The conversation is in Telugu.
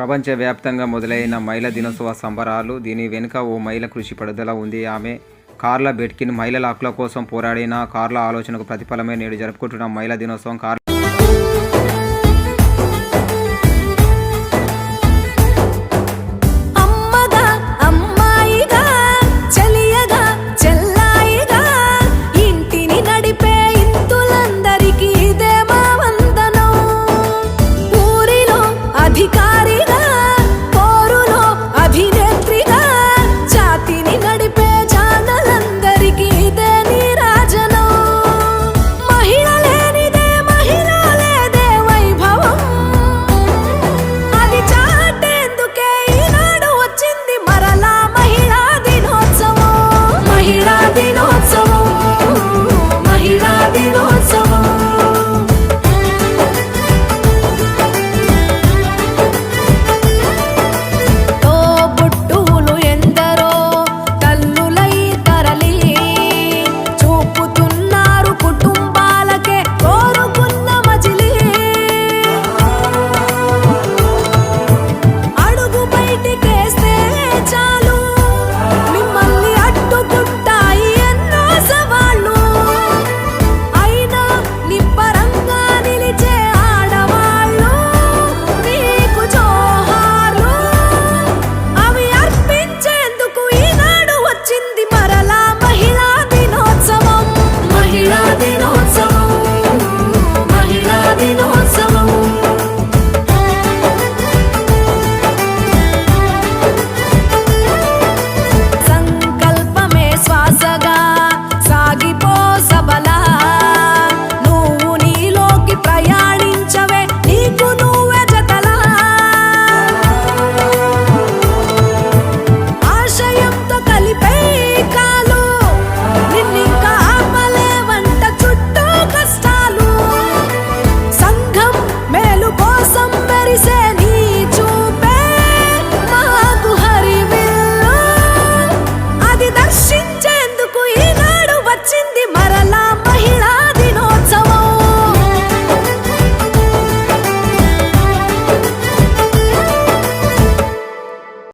ప్రపంచవ్యాప్తంగా మొదలైన మహిళా దినోత్సవ సంబరాలు దీని వెనుక ఓ మహిళ కృషి పడుదల ఉంది. ఆమె కార్ల బెట్కిన్ మహిళల హక్కుల కోసం పోరాడిన కార్ల ఆలోచనకు ప్రతిఫలమే నేడు జరుపుకుంటున్న మహిళా దినోత్సవం కార్